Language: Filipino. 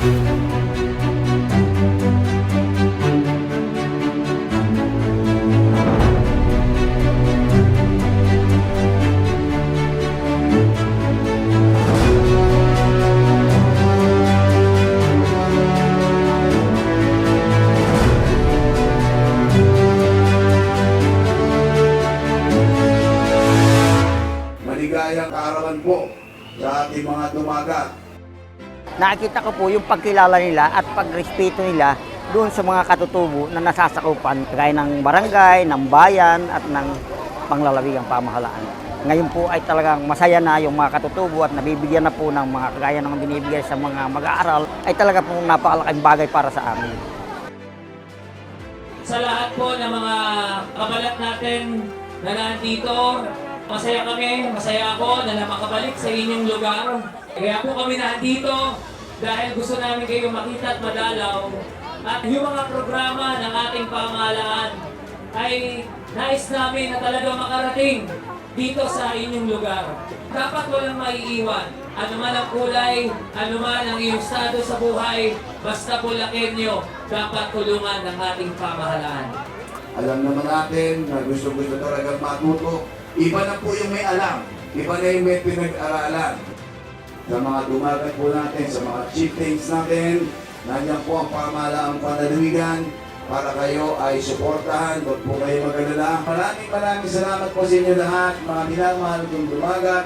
Maligayang kaarawan po sa ating mga dumagat. Nakikita ko po yung pagkilala nila at pagrespeto nila doon sa mga katutubo na nasasakupan gaya ng barangay, ng bayan at ng panglalawigang pamahalaan. Ngayon po ay talagang masaya na yung mga katutubo at nabibigyan na po ng mga kagaya ng binibigay sa mga mag-aaral ay talaga po napakalaking bagay para sa amin. sa lahat po ng mga kabalat natin na nandito. Masaya kami, masaya ako na makabalik sa inyong lugar. Kaya po kami nandito dahil gusto namin kayo makita at madalaw. At yung mga programa ng ating pamahalaan ay nais namin na talaga makarating dito sa inyong lugar. Dapat walang maiiwan. Ano man ang kulay, ano man ang iyong estado sa buhay, basta pulakin nyo, dapat tulungan ng ating pamahalaan. Alam naman natin na gusto-gusto talagang matuto. Iba na po yung may alam. Iba na yung may pinag-aralan. Sa mga dumagat po natin, sa mga chieftains natin, nandiyan po ang pamahalaang panalawigan para kayo ay suportahan. Huwag po kayo mag-alala. Maraming maraming salamat po sa inyo lahat, mga minamahal kong dumagat.